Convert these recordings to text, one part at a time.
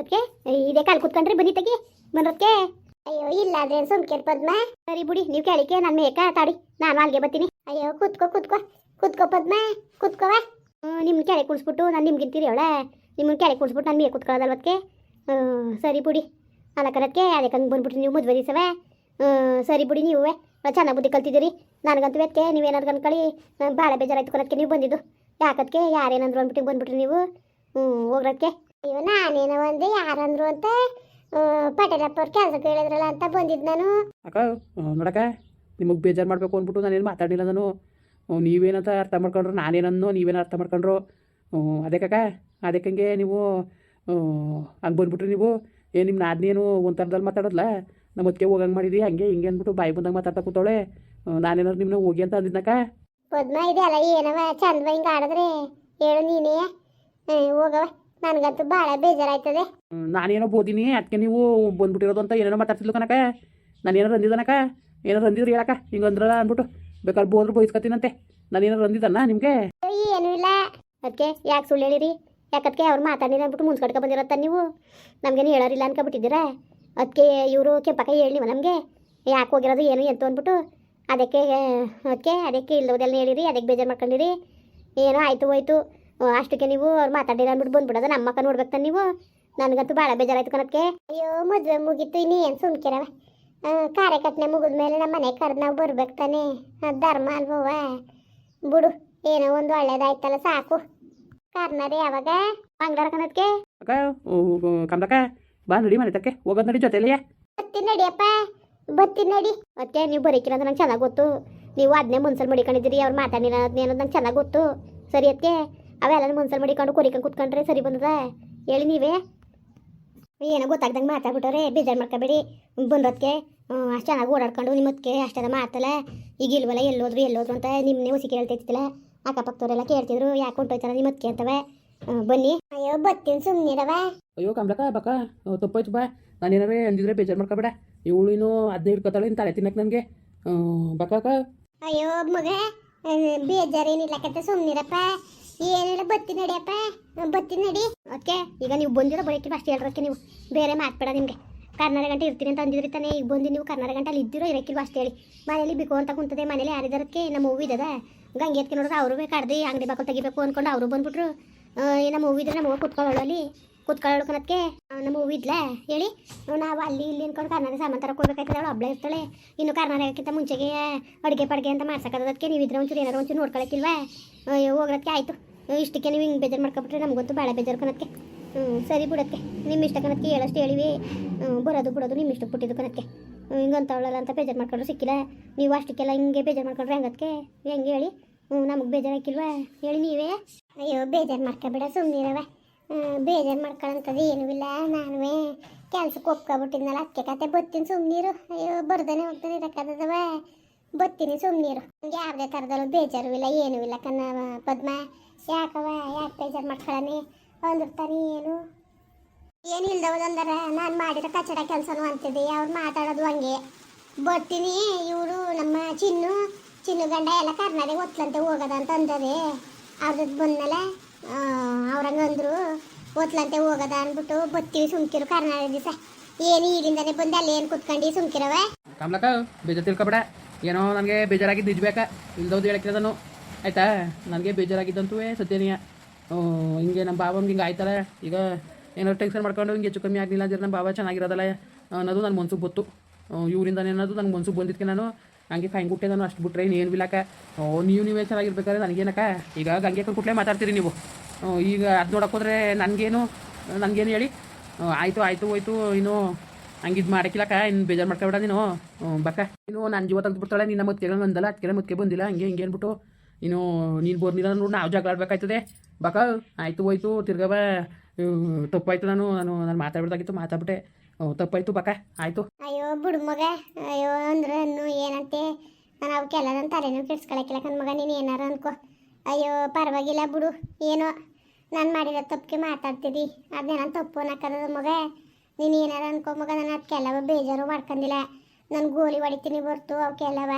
ಅದಕ್ಕೆ ಇದೇ ಕಾಲು ಕುತ್ಕೊಂಡ್ರಿ ಬನ್ನಿ ತೆಗಿ. ಬಂದ್ರಕ್ಕೆ ಅಯ್ಯೋ, ಇಲ್ಲ ಅದೇ ಸುಮ್ಕೇರ್ ಪದ್ಮ. ಸರಿ ಬಿಡಿ, ನೀವು ಕೇಳಿಕೆ ನನ್ನ ಮೇಕ ತಾಡಿ. ನಾನು ಅಲ್ಲಿಗೆ ಬರ್ತೀನಿ. ಅಯ್ಯೋ, ಕುತ್ಕೋ ಕುತ್ಕೋ. ಕುತ್ಕೋ ಪದ್ಮ ಕುತ್ಕೋವ ನಿಮ್ಮ ಕೆಳಗೆ ಕುಡಿಸ್ಬಿಟ್ಟು ನಾನು ನಿಮ್ಗಿಂತೀರಿ ಅವಳೆ. ನಿಮ್ಮನ್ನ ಕೆಳಗೆ ಕುಡಿಸ್ಬಿಟ್ಟು ನಾನು ಮೇಕೆ ಕುತ್ಕೊಳ್ಳೋದಲ್ವಕ್ಕೆ ಸರಿ ಬಿಡಿ. ಅಲಕರಕ್ಕೆ ಅದಕ್ಕೆ ಹಂಗೆ ಬಂದ್ಬಿಟ್ರಿ ನೀವು ಮದುವೆ ದಿವಸವೇ. ಸರಿ ಬಿಡಿ ನೀವು ಚೆನ್ನಾಗಿ ಬುದ್ಧಿ ಕಲ್ತಿದ್ದೀರಿ. ನನಗಂತೂ ಅದಕ್ಕೆ ನೀವೇನಾದ್ರು ಅನ್ಕೊಳ್ಳಿ. ಭಾಳ ಬೇಜಾರಾಯ್ತು ಕೊಡೋದಕ್ಕೆ ನೀವು ಬಂದಿದ್ದು. ಯಾಕದಕ್ಕೆ ಯಾರೇನಾದ್ರು ಅಂದ್ಬಿಟ್ಟು ಬಂದ್ಬಿಟ್ರಿ ನೀವು. ಹ್ಞೂ ಹೋಗ್ರಕ್ಕೆ ಅಯ್ಯೋ ನಾನೇನೋ ಒಂದು ಯಾರಂದ್ರು ಅಂತ ಪಟೇಲಪ್ಪ ಅವ್ರ ಕೆಲಸಕ್ಕೆ ಕೇಳಿದ್ರಲ್ಲ ಅಂತ ಬಂದಿದ್ದು ನಾನು. ಅಕ್ಕ ನೋಡಕ್ಕ ನಿಮಗೆ ಬೇಜಾರು ಮಾಡಬೇಕು ಅಂದ್ಬಿಟ್ಟು ನಾನೇನು ಮಾತಾಡಿಲ್ಲ ನಾನು. ನೀವೇನಂತ ಅರ್ಥ ಮಾಡ್ಕೊಂಡ್ರು ನಾನೇನನ್ನೋ ನೀವೇನು ಅರ್ಥ ಮಾಡ್ಕೊಂಡ್ರು. ಅದಕ್ಕೆ ಅದಕ್ಕಂಗೆ ನೀವು ಹಂಗೆ ಬಂದ್ಬಿಟ್ರಿ ನೀವು. ಏನು ನಿಮ್ಮ ನಾದ್ನೇನು ಒಂಥರದಲ್ಲಿ ಮಾತಾಡೋದ್ಲ? ನಮ್ಮ ಅದಕ್ಕೆ ಹೋಗಂಗೆ ಮಾಡಿದಿ ಹಂಗೆ ಹಿಂಗೆ ಅಂದ್ಬಿಟ್ಟು ಬಾಯಿ ಬಂದಂಗೆ ಮಾತಾಡ್ತಾ ಕೂತವಳೆ. ನಾನೇನಾದ್ರು ನಿಮ್ಮನ್ನ ಹೋಗಿ ಅಂತ ಅಂದಿದ್ನಕ್ಕ ಪದ್ಮ ಇದೆ ಅಲ್ಲ ಏನವ ಚಂದ ಹಿಂಗೆ ಆಡಿದ್ರೆ? ಹೇಳು ನೀನೇ. ಹೋಗವ. ನನಗಂತೂ ಭಾಳ ಬೇಜಾರಾಯ್ತದೆ. ನಾನೇನೋ ಬೋದಿನಿ ಅದಕ್ಕೆ ನೀವು ಬಂದ್ಬಿಟ್ಟಿರೋದು ಅಂತ ಏನೇನೋ ಮಾತಾಡ್ತಿದ್ಲು ಕನಕ ನಾನು ಏನಾರು ಅಂದಿದ್ದನಕ ಏನಾರು ಅಂದಿದ್ರು ಹೇಳಕ ಹಿಂಗಂದ್ರಲ್ಲ ಅಂದ್ಬಿಟ್ಟು ಬೇಕಾದ್ರೆ ಬೋದ್ರು ನಾನು ಏನಾರು ಅಂದಿದ್ದನ್ನ ನಿಮಗೆ? ಏನು ಇಲ್ಲ. ಅದಕ್ಕೆ ಯಾಕೆ ಸುಳ್ಳು ಹೇಳಿರಿ? ಯಾಕದಕ್ಕೆ ಅವ್ರು ಮಾತಾಡಿದ್ರೆ ಅಂದ್ಬಿಟ್ಟು ಮುನ್ಸ್ಕಡ್ಕ ಬಂದಿರತ್ತ ನೀವು? ನಮಗೇನು ಹೇಳೋರಿಲ್ಲ ಅನ್ಕೊಬಿಟ್ಟಿದ್ದೀರಾ? ಅದಕ್ಕೆ ಇವರು ಕೆಂಪಕ ಹೇಳಿ ನಮಗೆ? ಯಾಕೆ ಹೋಗಿರೋದು ಏನು ಎಂತ ಅಂದ್ಬಿಟ್ಟು. ಅದಕ್ಕೆ ಅದಕ್ಕೆ ಅದಕ್ಕೆ ಇಲ್ಲೋದೆಲ್ಲ ಹೇಳಿರಿ ಅದಕ್ಕೆ ಬೇಜಾರು ಮಾಡ್ಕೊಂಡಿರಿ. ಏನೋ ಆಯಿತು ಹೋಯ್ತು. ಅಷ್ಟಕ್ಕೆ ನೀವು ಅವ್ರು ಮಾತಾಡಿರ ಅಂದ್ಬಿಟ್ಟು ಬಂದ್ಬಿಡೋದು. ನಮ್ಮ ಮಕ್ಕ ನೋಡ್ಬೇಕು ತಾನೆ ನೀವು. ನನಗಂತೂ ಭಾಳ ಬೇಜಾರಾಯ್ತು ಕಣಕ್ಕೆ. ಅಯ್ಯೋ ಮದುವೆ ಮುಗೀತು ಇನ್ನೂ ಏನು ಸುಮ್ಕಿರವ ಕಾರ್ಯಕರ್ತನೆ ಮುಗಿದ ಮೇಲೆ ನಮ್ಮ ಮನೆ ಕರೆದು ನಾವು ಬರ್ಬೇಕು ತಾನೆ. ಧರ್ಮ ಅಲ್ವವ ಬಿಡು ಏನೋ ಒಂದು ಒಳ್ಳೇದಾಯ್ತಲ್ಲ ಸಾಕು. ಕರ್ನಾರಿ ಯಾವಾಗ? ಮಂಗ್ಳಾರ ಕಣಕ್ಕೆ. ಅಕ್ಕ ಕಮಲಕ್ಕ ಬಾ ನಡಿ ಮನೆ ತಕ್ಕೆ. ಹೋಗೋದು ನಡಿ ಜೊತೆಲಿಯ ಬತ್ತಿ ನಡಿಯಪ್ಪ ಬತ್ತಿ ನಡಿ. ಮತ್ತೆ ನೀವು ಬರೀಕಿರ ಅಂತ ನಂಗೆ ಚೆನ್ನಾಗಿ ಗೊತ್ತು. ನೀವು ಅದನ್ನೇ ಮುನ್ಸಲ್ ಮಡಿಕೊಂಡಿದ್ದೀರಿ ಅವ್ರು ಮಾತಾಡಿರೋದು ಅನ್ನೋದು ನಂಗೆ ಚೆನ್ನಾಗಿ ಗೊತ್ತು. ಸರಿ ಅದಕ್ಕೆ ಅವೆಲ್ಲ ಮನ್ಸಲ್ಲಿ ಮಡಿಕೊಂಡು ಕುರಿಕೊಂಡು ಕುತ್ಕೊಂಡ್ರೆ ಸರಿ ಬಂದದ? ಹೇಳಿ ನೀವೇ. ಏನೋ ಗೊತ್ತಾಗ್ದಂಗೆ ಮಾತಾಡ್ಬಿಟ್ಟವ್ರೆ ಬೇಜಾರು ಮಾಡ್ಕೋಬೇಡಿ. ಬಂದೋದಕ್ಕೆ ಅಷ್ಟು ಚೆನ್ನಾಗಿ ಓಡಾಡ್ಕೊಂಡು ನಿಮ್ಮದಕ್ಕೆ ಅಷ್ಟೆಲ್ಲ ಮಾತಲ್ಲ. ಈಗ ಇಲ್ವಲ್ಲ ಎಲ್ಲೋದ್ರು ಎಲ್ಲೋದ್ರು ಅಂತ ನಿಮ್ಮನ್ನೇ ಹೊಸಿ ಕೇಳ್ತೈತಿಲ್ಲ ಅಕ್ಕಪಕ್ಕದವರೆಲ್ಲ ಕೇಳ್ತಿದ್ರು ಯಾಕೆ ಹೊಂಟೋಯ್ತಾರ ನಿಮ್ಮದಕ್ಕೆ ಅಂತವೆ. ಬನ್ನಿ. ಅಯ್ಯೋ ಬತ್ತೀನಿ ಸುಮ್ಮನಿರವ ಅಯ್ಯೋ ಕಮಲಕ್ಕ ಬಕ್ಕ ತಪ್ಪೋಯ್ತು ಬಾ. ನಾನು ಏನಾರೇ ಅಂದಿದ್ರೆ ಬೇಜಾರು ಮಾಡ್ಕೊಬೇಡ. ಇವಳು ಇನ್ನೂ ಹದಿನೈದು ಹಿಡ್ಕೊತಾಳೆ ಇನ್ನು ತಲೆ ತಿನ್ನಕ್ಕೆ ನನಗೆ. ಬಕ್ಕ ಅಯ್ಯೋ ಮಗ ಬೇಜಾರೇನಿಲ್ಲ ಕತ್ತ ಸುಮ್ಮನಿರಪ್ಪ ಏನಿಲ್ಲ ಬತ್ತಿ ನಡಿಯಪ್ಪ ಬತ್ತಿ ನಡಿ. ಓಕೆ, ಈಗ ನೀವು ಬಂದಿರೋ ಬರೋಕ್ಕೆ ಅಷ್ಟು ಹೇಳ್ರಕ್ಕೆ ನೀವು. ಬೇರೆ ಮಾತಾಡ ನಿಮಗೆ. ಕರ್ನಾಟಕ ಗಂಟೆ ಇರ್ತೀನಿ ಅಂತ ಅಂದಿದ್ರಿ ತಾನೇ. ಈಗ ಬಂದು ನೀವು ಕರ್ನಾಟಕ ಗಂಟೆ ಅಲ್ಲಿ ಇದ್ದಿರೋ ಇರಕ್ಕಿಲ್ವ ಅಷ್ಟು ಹೇಳಿ. ಮನೇಲಿ ಬಿಕೋ ಅಂತ ಕುಂತದೆ, ಮನೇಲಿ ಯಾರಿದಾರಕ್ಕೆ? ನಮ್ಮ ಮೂವಿ ಇದ್ದದ ಗಂಗೆ ಎತ್ತಿ ನೋಡಿದ್ರೆ ಅವರು ಕಡ್ದು ಅಂಗಡಿ ಬಾಕಲ್ ತೆಗಿಬೇಕು ಅಂದ್ಕೊಂಡು ಅವರು ಬಂದ್ಬಿಟ್ರು. ಏನ ಮೂವಿ ಇದ್ರೆ ನಮ್ಮ ಕುತ್ಕೊಳ್ಳೋಳು ಅಲ್ಲಿ ಕುತ್ಕೊಳ್ಳೋಕೆ ನಮ್ಮ ಮೂವಿ ಇದ್ಲ? ಹೇಳಿ. ನಾವು ಅಲ್ಲಿ ಇಲ್ಲಿ ಅಂದ್ಕೊಂಡು ಕರ್ನಾಟಕ ಸಾಮಾನು ತರ ಕೊಡ್ಬೇಕಾಯ್ತದೆ ಅವಳು ಒಬ್ಳೆ ಇರ್ತಾಳೆ. ಇನ್ನು ಕರ್ನಾಟಕಕ್ಕಿಂತ ಮುಂಚೆಗೆ ಅಡುಗೆ ಪಡ್ಗೆ ಅಂತ ಮಾಡ್ಸಕ್ಕದಕ್ಕೆ ನೀವು ಇದ್ರೆ ಒಂಚೂರು ಏನಾರು ಒಂಚೂರು ನೋಡ್ಕೊಳಕ್ಕಿಲ್ವಾ? ಅಯ್ಯೋ, ಹೋಗ್ರಕ್ಕೆ ಆಯಿತು. ಇಷ್ಟಕ್ಕೆ ನೀವು ಹಿಂಗೆ ಬೇಜಾರು ಮಾಡ್ಕೊಬಿಟ್ರೆ ನಮಗಂತೂ ಭಾಳ ಬೇಜಾರು ಕಣಕ್ಕೆ ಹ್ಞೂ ಸರಿ ಬಿಡೋಕ್ಕೆ ನಿಮ್ಮ ಇಷ್ಟ ಕಣಕ್ಕೆ ಹೇಳಷ್ಟು ಹೇಳಿವಿ. ಬರೋದು ಬಿಡೋದು ನಿಮ್ಮ ಇಷ್ಟಕ್ಕೆ ಬಿಟ್ಟಿದ್ದು ಕಣಕ್ಕೆ ಹಿಂಗಂತ ಅವಳಲ್ಲ ಅಂತ ಬೇಜಾರು ಮಾಡ್ಕೊಂಡ್ರೆ ಸಿಕ್ಕಿಲ್ಲ. ನೀವು ಅಷ್ಟಕ್ಕೆಲ್ಲ ಹಿಂಗೆ ಬೇಜಾರು ಮಾಡ್ಕೊಂಡ್ರೆ ಹೆಂಗದಕ್ಕೆ ಹೆಂಗೆ ಹೇಳಿ? ಹ್ಞೂ ನಮಗೆ ಬೇಜಾರಾಕಿಲ್ವಾ ಹೇಳಿ ನೀವೇ. ಅಯ್ಯೋ, ಬೇಜಾರು ಮಾಡ್ಕೊಬೇಡ ಸುಮ್ಮನಿರವ ಬೇಜಾರು ಮಾಡ್ಕೊಳ್ಳೋಂಥದ್ದು ಏನೂ ಇಲ್ಲ. ನಾನುವೇ ಕೆಲ್ಸಕ್ಕೆ ಒಪ್ಕೊಬಿಟ್ಟಿದ್ನಲ್ಲ ಅಕ್ಕೆ ಕತೆ ಬರ್ತೀನಿ ಸುಮ್ಮನಿರು ಅಯ್ಯೋ, ಬರ್ದೇನೆ ಹೋಗ್ತಾನೆ ಇರಕ್ಕದವ ಬತ್ತೀನಿ ಸುಮ್ಮನೀರು ನನಗೆ ಯಾವುದೇ ಬೇಜಾರು ಇಲ್ಲ, ಏನೂ ಇಲ್ಲ ಕನ್ನ ಪದ್ಮ. ಯಾಕವ ಯಾಕೆ ಬೇಜಾರು ಮಾಡ್ಕೊಳ್ಳಿ ಅಂದಿರ್ತಾನೆ ಏನು ಏನಿಲ್ದವದಂದರೆ ನಾನು ಮಾಡಿರೋ ಕಚಡ ಕೆಲಸನೂ ಅಂತಿದ್ದೆ, ಅವ್ರು ಮಾತಾಡೋದು ಹಂಗೆ. ಬರ್ತೀನಿ ಇವರು, ನಮ್ಮ ಚಿನ್ನು. ಚಿನ್ನು ಗಂಡ ಎಲ್ಲ ಕರ್ನಾಟಕ ಒತ್ಲಂತೆ ಹೋಗೋದ ಅಂತ ಅಂದದೆ ಅವ್ರದ್ದು ಬಂದ್ಮೇಲೆ ಅವ್ರಂಗೆ ಅಂದರು, ಒತ್ಲಂತೆ ಹೋಗೋದ ಅಂದ್ಬಿಟ್ಟು ಬತ್ತೀವಿ ಸುಮ್ಕಿರು ಕರ್ನಾಟಕ ದಿವಸ. ಏನು ಈಗಿಂದನೇ ಬಂದು ಅಲ್ಲಿ ಏನು ಕುತ್ಕೊಂಡು ಸುಮ್ಕಿರವ ಕಮಲಕ್ಕ ಬೇಜಾರು ತಿಳ್ಕೊಬೇಡ. ಏನೋ ನನಗೆ ಬೇಜಾರಾಗಿದ್ದು ನಿಜಬೇಕ? ಇಲ್ದೋದು ಹೇಳಕ್ಕೆ ನಾನು ಆಯಿತಾ? ನನಗೆ ಬೇಜಾರಾಗಿದ್ದಂತೂ ಸತ್ಯನೀಯ. ಹಿಂಗೆ ನಮ್ಮ ಬಾಬಂಗೆ ಹಿಂಗೆ ಆಯ್ತಲ್ಲ? ಈಗ ಏನಾದ್ರು ಟೆನ್ಷನ್ ಮಾಡ್ಕೊಂಡು ಹಿಂಗೆ ಹೆಚ್ಚು ಕಮ್ಮಿ ಆಗಲಿಲ್ಲ ಅಂದ್ರೆ ನಮ್ಮ ಬಾಬಾ ಚೆನ್ನಾಗಿರೋದಲ್ಲ ಅನ್ನೋದು ನನ್ನ ಮನ್ಸಿಗೆ ಗೊತ್ತು. ಇವರಿಂದ ಅನ್ನೋದು ನನ್ನ ಮನ್ಸಿಗೆ ಬಂದಿದ್ದಕ್ಕೆ ನಾನು. ಹಂಗೆ ಫೈನ್ ಕೊಟ್ಟೆ ನಾನು ಅಷ್ಟು ಬಿಟ್ರೆ ಏನು ಬಿಲ್ಲಕ್ಕ ಓ, ನೀವು ನೀವೇ ಚೆನ್ನಾಗಿರ್ಬೇಕಾದ್ರೆ ನನಗೇನಕ್ಕ? ಈಗ ಗಂಗೆ ಕುಟ್ಲೆ ಮಾತಾಡ್ತೀರಿ ನೀವು. ಈಗ ಅದು ನೋಡೋಕೆ ಹೋದ್ರೆ ನನಗೇನು ನನಗೇನು ಹೇಳಿ? ಆಯಿತು ಆಯಿತು, ಹೋಯ್ತು, ಇನ್ನು ಹಂಗಿದ್ ಮಾಡಕ್ಕಿಲ್ಲಕ್ಕ ಇನ್ನು ಬೇಜಾರು ಮಾಡ್ಕೊಬೇಡ ನೀನು. ಬಕ್ಕ ಇನ್ನು ನನ್ನ ಜೀವ ಬಿಡ್ತಾಳೆ ನಿನ್ನ ಮತ್ತೆ ಅಂದಲ್ಲ ಅದಕ್ಕೆ ಮತ್ತೆ ಬಂದಿಲ್ಲ, ಹಂಗೆ ಹಿಂಗೆ ಅಂದ್ಬಿಟ್ಟು ಇನ್ನು ನೀನು ಬೋರ್ನಿಲ್ಲ ನೋಡಿ, ನಾವು ಜಗಳ ಆಡ್ಬೇಕಾಯ್ತದೆ. ಬಕ್ಕ ಆಯಿತು, ಹೋಯ್ತು ತಿರ್ಗವ ತಪ್ಪಾಯ್ತು ನಾನು ನಾನು ನಾನು ಮಾತಾಡ್ಬಿಡ್ದಾಗಿತ್ತು ಮಾತಾಡ್ಬಿಟ್ಟೆ. ತಪ್ಪಾಯ್ತು ಬಕ ಆಯಿತು. ಅಯ್ಯೋ, ಬಿಡು ಮಗ. ಅಯ್ಯೋ, ಅಂದ್ರೆ ಏನಂತೆ? ನಾನು ಅವಕ್ಕೆಲ್ಲ ಎಲ್ಲದನ್ನ ತಲೆನೂ ಕೆಡ್ಸ್ಕೊಳಕ್ಕಿಲ್ಲ ಕಣ್ ಮಗ, ನೀನು ಏನಾರ ಅನ್ಕೋ. ಅಯ್ಯೋ, ಪರವಾಗಿಲ್ಲ ಬಿಡು, ಏನೋ. ನಾನು ಮಾಡಿರೋ ತಪ್ಪಿಗೆ ಮಾತಾಡ್ತೀರಿ ನಾನು ತಪ್ಪು ಅನ್ನಕ್ಕದ ಮಗ. ನೀನು ಏನಾರ ಅನ್ಕೋ ಮಗ ನಾನು ಅದಕ್ಕೆಲ್ಲವ ಬೇಜಾರು ಮಾಡ್ಕೊಂಡಿಲ್ಲ ನಾನು ಗೋಲಿ ಹೊಡಿತೀನಿ ಬರ್ತು ಅವಕ್ಕೆಲ್ಲವ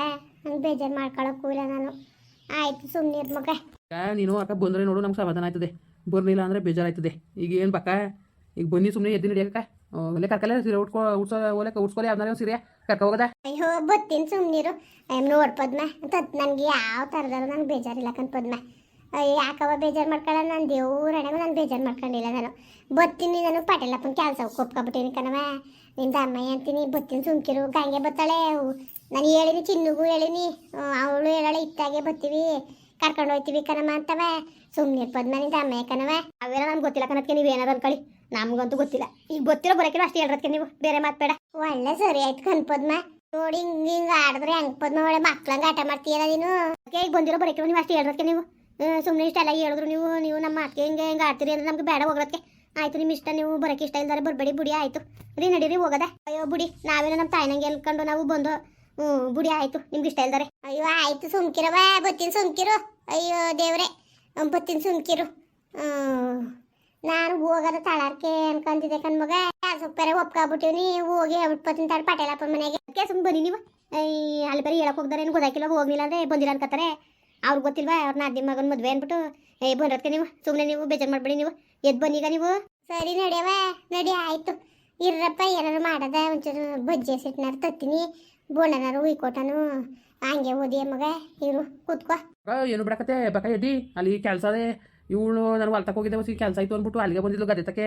ನಂಗೆ ಬೇಜಾರು ಮಾಡ್ಕೊಳಕ್ಕೂ ಇಲ್ಲ ನಾನು. ಆಯಿತು ಸುಮ್ಮನಿರ್ ಮಗ. ನೀನು ಅಕ್ಕ ಬಂದರೆ ನೋಡು ನಮ್ಗೆ ಸಮಾಧಾನ ಆಯ್ತದೆ. ಬರ್ಲಿಲ್ಲ ಅಂದರೆ ಬೇಜಾರಾಯ್ತದೆ. ಈಗ ಏನು ಬಕ್ಕ ಈಗ ಬನ್ನಿ ಸುಮ್ಮನೆ ಎದ್ದು ನಡಿಯಕ್ಕ ಒಲೆ ಕರ್ಕಲ್ಲ ಸೀರೆ ಉಟ್ಕೊ ಉಡ್ಸೋ ಒಲೆ ಉಡ್ಸ್ಕೊಲಿ ಯಾವ್ದಾರ ಸೀರೆ? ಕರ್ಕ ಹೋಗದ? ಅಯ್ಯೋ ಬತ್ತೀನಿ ಸುಮ್ಮನಿರು ನೋಡ್ ಪದ್ಮ. ಅಂತ ನನಗೆ ಯಾವ ಥರದಾರು ನಂಗೆ ಬೇಜಾರಿಲ್ಲ ಕಣ್ ಪದ್ಮ. ಯಾಕವ ಬೇಜಾರು ಮಾಡ್ಕೊಳ್ಳ ನಾನು ದೇವ್ರಣೆಗೂ ನಾನು ಬೇಜಾರು ಮಾಡ್ಕೊಂಡಿಲ್ಲ ನಾನು. ಬತ್ತೀನಿ ನಾನು ಪಟೇಲಪ್ಪನ ಕೆಲಸ ಕೊಪ್ಕೊಬಿಟ್ಟೀನಿ ಕಣವ ನಿಂದ ಅಮ್ಮಯ್ಯ ಅಂತೀನಿ ಬತ್ತೀನಿ ಸುಮ್ಕಿರು ಗಂಗೆ ಬತ್ತಾಳೆ ನಾನು ಹೇಳಿನಿ ಚಿನ್ನುಗೂ ಹೇಳಿನಿ. ಅವಳು ಹೇಳಾಳೆ ಇತ್ತಾಗೆ ಬತ್ತೀವಿ. ಕರ್ಕೊಂಡು ಹೋಯ್ತೀವಿ ಕಣಮ್ಮ ಅಂತವ ಸುಮ್ಮನೆ ಪದ್ಮ ನಿಂದ ಅಮ್ಮಯ್ಯ ಕಣವ ಅವೆಲ್ಲ ನಮ್ಗೆ ಗೊತ್ತಿಲ್ಲ ಕಣಕ್ಕೆ ನೀವು ಏನಾರು ಅನ್ಕೊಳ್ಳಿ. ನಮಗಂತೂ ಗೊತ್ತಿಲ್ಲ. ಈಗ ಗೊತ್ತಿರೋ ಬರೋಕಿಲ್ಲ ಅಷ್ಟು ಹೇಳ್ರದ್ಕೆ ನೀವು. ಬೇರೆ ಮಾತಾಡ ಒಳ್ಳೆ ಸರಿ ಆಯ್ತು ಕಣ್ ಪದ್ಮ ನೋಡಿ ಹಿಂಗೆ ಹಿಂಗೆ ಆಡಿದ್ರೆ ಹೆಂಗ್ ಪದ್ಮ ಒಳ್ಳೆ ಮಕ್ಳಂಗೆ ಆಟ ಮಾಡ್ತೀಯಲ್ಲ ನೀನು. ಈಗ ಬಂದಿರೋ ಬರೋಕೆ ನೀವು ಅಷ್ಟು ಹೇಳ್ರದ್ಕೆ ನೀವು. ಸುಮ್ಮನೆ ಇಷ್ಟೆಲ್ಲ ಹೇಳಿದ್ರು ನೀವು ನೀವು ನಮ್ಮ ಮಾತಿಗೆ ಹಿಂಗೆ ಹಿಂಗೆ ಆಡ್ತೀರಿ ಅಂದ್ರೆ ನಮ್ಗೆ ಬೇಡ ಹೋಗೋದಕ್ಕೆ ಆಯ್ತು ನಿಮ್ಮ ಇಷ್ಟ, ನೀವು ಬರೋಕೆ ಇಷ್ಟ ಇಲ್ದಾರೆ ಬರಬೇಡಿ, ಬುಡಿ ಆಯ್ತು. ರೀ, ನಡೀರಿ ಹೋಗದ. ಅಯ್ಯೋ, ಬುಡಿ, ನಾವೇನೋ ನಮ್ಮ ತಾಯಿನಂಗೆ ಎಲ್ಕೊಂಡು ನಾವು ಬಂದು ಹ್ಞೂ ಬುಡಿ ಆಯ್ತು, ನಿಮ್ಗೆ ಇಷ್ಟ ಇಲ್ದಾರೆ. ಅಯ್ಯೋ, ಆಯ್ತು ಸುಮ್ಕಿರವ ಬತ್ತೀನಿ ಸುಮ್ಕಿರು. ಅಯ್ಯೋ, ದೇವ್ರೆ ಬತ್ತೀನಿ ಸುಮ್ಕಿರು. ನಾನು ಹೋಗೋದ ತಳಾರ್ಕೆ ಅನ್ಕೊಂತಿದ್ದೆ ಕಣ್ ಮಗ. ಸೊಪ್ಪರೆ ನೀವು? ಹೋಗಿ ಹೇಳ್ಬಿಟ್ಟು ತಾಳು ಪಟೇಲಪ್ಪ ಮನೆಗೆ. ಅದಕ್ಕೆ ಸುಮ್ಮನೆ ಬನ್ನಿ ನೀವು. ಅಲ್ಲಿ ಬರೀ ಹೇಳಕ್ ಹೋಗ್ದಾರೆ, ಏನು ಗೊತ್ತಾಗಿಲ್ಲ ಹೋಗ್ಲಿಲ್ಲ ಅಂದ್ರೆ ಬಂದಿಲ್ಲ ಅನ್ಕತ್ತಾರೆ. ಅವ್ರಿಗೆ ಗೊತ್ತಿಲ್ವಾ ಅವ್ರನ್ನ ನಾದಿ ಮಗನ ಮದುವೆ ಅಂದ್ಬಿಟ್ಟು ಏ ಬಂದ್ರದ್ಕೆ ನೀವು ಸುಮ್ಮನೆ ನೀವು ಬೇಜಾರು ಮಾಡ್ಬಿಡಿ ನೀವು ಎದ್ದು ಬನ್ನೀಗ ನೀವು. ಸರಿ ನಡಿಯವ ನಡಿ ಆಯ್ತು. ಇರ್ರಪ್ಪ ಏನಾರು ಮಾಡದ ಒಂಚೂರು ಬಜ್ಜಿ ಸಿಟ್ನಾರು ತತ್ತೀನಿ ಬೋಣನಾರು ಕೊಟ್ಟನು ಹಂಗೆ ಓದಿ ಮಗ ಇರು ಕೂತ್ಕೋ. ಏನು ಬಿಡಕತ್ತೆ ಬಕ ಎದ್ದಿ ಅಲ್ಲಿ ಕೆಲಸ ಅದೇ. ಇವಳು ನಾನು ಹೊಲ್ತಕ್ಕೆ ಹೋಗಿದ್ದೆ ಹೊಸಿ ಕೆಲಸ ಆಯ್ತು ಅಂದ್ಬಿಟ್ಟು ಅಲ್ಲಿಗೆ ಬಂದಿದ್ಲು ಗದ್ದೆತಕ್ಕೆ.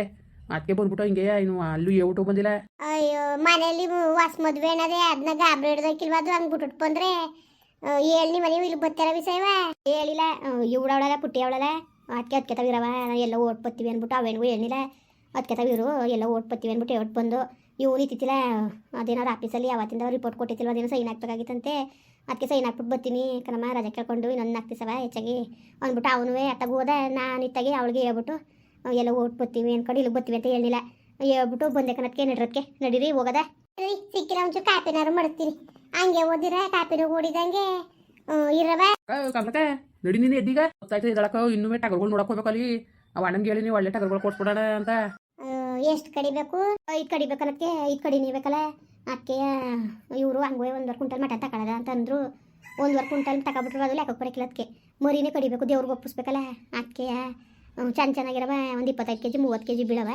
ಅದಕ್ಕೆ ಬಂದ್ಬಿಟ್ಟು ಹಿಂಗೆ ಇನ್ನು ಅಲ್ಲೂ ಏಟು ಬಂದಿಲ್ಲ. ಅಯ್ಯೋ ಮನೆಯಲ್ಲಿ ವಾಸ್ ಮದ್ವೆ ಏನದೇ ಅದನ್ನ ಗಾಬರಿ ಹಿಡ್ದಕ್ಕಿಲ್ವಾ ಅದು ಹಂಗೆ ಬಿಟ್ಬಿಟ್ಟು ಬಂದ್ರೆ ಹೇಳಿ ಮನೆ ಇಲ್ಲಿ ಬತ್ತಾರ ವಿಷಯವ ಹೇಳಿಲ್ಲ ಇವಳ ಅವಳಲ್ಲ, ಪುಟ್ಟಿ ಅವಳಲ್ಲ. ಅದಕ್ಕೆ ಅದಕ್ಕೆ ಇರವ. ಎಲ್ಲ ಓಟ್ ಬತ್ತೀವಿ ಅಂದ್ಬಿಟ್ಟು ಅವೇನು ಹೇಳಿಲ್ಲ ಅದಕ್ಕೆ ತವಿರು ಎಲ್ಲ ಓಟ್ ಬತ್ತೀವಿ ಅಂದ್ಬಿಟ್ಟು ಹೇಳ್ಬಿಟ್ಟು ಬಂದು ಇವು ಇತ್ತಿತ್ತಿಲ್ಲ. ಅದೇನಾರು ಆಫೀಸಲ್ಲಿ ಅವತ್ತಿಂದ ರಿಪೋರ್ಟ್ ಕೊಟ್ಟಿತ್ತಿಲ್ವ? ಅದೇನೋ ಸೈನ್ ಹಾಕ್ಬೇಕಾಗಿತ್ತಂತೆ. ಅದಕ್ಕೆ ಸೈನ್ ಹಾಕ್ಬಿಟ್ಟು ಬರ್ತೀನಿ. ಕಣಮ್ಮ, ರಜೆ ಕೇಳ್ಕೊಂಡು ಇನ್ನೊಂದು ನಾಲ್ಕು ಹೆಚ್ಚಾಗಿ. ಅಂದ್ಬಿಟ್ಟು ಅವನು ಅತ್ತಾಗ ಹೋದ. ನಾನು ಇತ್ತಾಗೆ ಅವಳಿಗೆ ಹೇಳ್ಬಿಟ್ಟು ಎಲ್ಲ ಓಟ್ ಬತ್ತೀವಿ ಅನ್ಕೊಂಡು ಇಲ್ಲಿಗೆ ಬರ್ತೀವಿ ಅಂತ ಹೇಳಿಲ್ಲ ಹೇಳ್ಬಿಟ್ಟು ಬಂದೆ ಕಣಕ್ಕೆ ನಡ್ರದ್ಕೆ. ನಡೀರಿ, ಹೋಗದ. ಸಿಕ್ಕಿಲ್ಲ, ಒಂಚೂರು ಕಾಪಿನಾರು ಮಾಡ್ತೀನಿ ಹಂಗೆ ಓದಿರ ಕಾಪಿನೂ ಓಡಿದಂಗೆ ಇರವ. ಕಮ್ಲಕ್ಕ ನಡಿ ನೀನು ಎದ್ದೀಗ? ಗೊತ್ತಾಯ್ತು ಇದಳಕ ಇನ್ನೂ ಟಗರ್ಗಳು ನೋಡಕ್ ಹೋಗ್ಬೇಕು ಅಲ್ಲಿ. ಅವ ಅಣ್ಣಂಗೆ ಹೇಳಿ ನೀವು ಒಳ್ಳೆ ಟಗರ್ಗಳು ಕೊಡ್ಸ್ಬಿಡೋಣ ಅಂತ. ಎಷ್ಟು ಕಡಿಬೇಕು ಐದು ಕಡಿಬೇಕು ಅನ್ನೋಕ್ಕೆ ಐದು ಕಡಿ ನೀಬೇಕಲ್ಲ ಅದಕ್ಕೆ ಇವರು ಹಂಗೆ ಒಂದುವರೆ ಕುಂಟಲ್ ಮಟನ್ ತಗೊಳದ ಅಂತ ಅಂದರು ಒಂದುವರೆ ಕುಂಟಲ್ ತಗೊಬಿಟ್ರು ಅದು ಲೆಕ್ಕಕ್ಕೆ ಬರಕಿಲ್ಲ ಅದಕ್ಕೆ ಮರಿನೇ ಕಡಿಬೇಕು ದೇವ್ರಿಗೆ ಒಪ್ಪಿಸ್ಬೇಕಲ್ಲ. ಅಕ್ಕೆಯ ಚೆನ್ನ ಚೆನ್ನಾಗಿರವ ಒಂದು ಇಪ್ಪತ್ತೈದು ಕೆ ಜಿ ಮೂವತ್ತು ಕೆ ಜಿ ಬೀಳವ.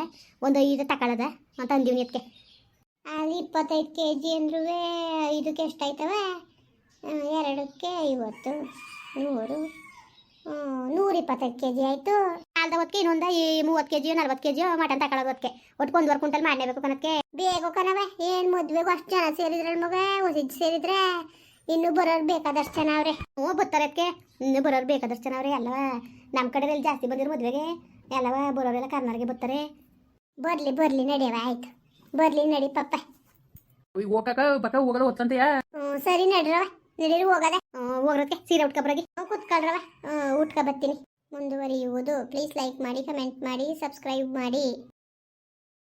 ಒಂದು ಐದು ತಗೊಳದ ಅಂತ ಅಂದೀವಿ ಅದಕ್ಕೆ ಅಲ್ಲಿ ಇಪ್ಪತ್ತೈದು ಕೆ ಜಿ ಅಂದ್ರೂ ಇದಕ್ಕೆ ಎಷ್ಟಾಯ್ತವೆ ಎರಡಕ್ಕೆ ಐವತ್ತು, ನೂರು ನೂರ ಇಪ್ಪತ್ತೈದು ಕೆ ಜಿ ಆಯಿತು. ಕಾಲ್ದ ಹೊತ್ತಿಗೆ ಇನ್ನೊಂದು ಈ ಮೂವತ್ತು ಕೆ ಜಿ ನಲ್ವತ್ತು ಕೆ ಜಿ ಮಟನ್ ತಗೊಳ್ಳೋದು ಹೊತ್ತಿಗೆ ಒಟ್ಟು ಒಂದುವರೆ ಕುಂಟಲ್ ಮಾಡಲೇಬೇಕು ಕನಕ್ಕೆ ಬೇಗ ಕಣವೆ ಏನು ಮದುವೆಗೂ ಅಷ್ಟು ಜನ ಸೇರಿದ್ರೆ ಮಗ? ಹೊಸಿದ್ ಸೇರಿದ್ರೆ ಇನ್ನು ಬರೋರು ಬೇಕಾದಷ್ಟು ಜನ ಅವ್ರೆ. ಹ್ಞೂ, ಬರ್ತಾರೆ ಅದಕ್ಕೆ ಇನ್ನು ಬರೋರು ಬೇಕಾದಷ್ಟು ಜನ ಅವ್ರೆ, ಅಲ್ಲವ. ನಮ್ಮ ಕಡೆಯಲ್ಲಿ ಜಾಸ್ತಿ ಬಂದಿರೋ ಮದುವೆಗೆ ಎಲ್ಲವ ಬರೋರೆಲ್ಲ ಕರ್ನಾಟಕ ಬರ್ತಾರೆ. ಬರಲಿ ಬರಲಿ ನಡೆಯವ ಆಯ್ತು. ಬರಲಿ ನಡಿ ಪಪ್ಪ. ಈಗ ಬಕ ಹೋಗೋದು ಹೊತ್ತಂತೆಯಾ ಸರಿ ನಡ್ರವ. ನಡೀರಿ ಹೋಗದೆ. ಹೋಗ್ರಕ್ಕೆ ಸೀರೆ ಉಟ್ಕೊಬ್ರಾಗಿ ಕೂತ್ಕೊಳ್ರವ. ಉಟ್ಕೊ ಬರ್ತೀನಿ. ಮುಂದುವರಿಯುವುದು. ಪ್ಲೀಸ್ ಲೈಕ್ ಮಾಡಿ ಕಮೆಂಟ್ ಮಾಡಿ ಸಬ್ಸ್ಕ್ರೈಬ್ ಮಾಡಿ.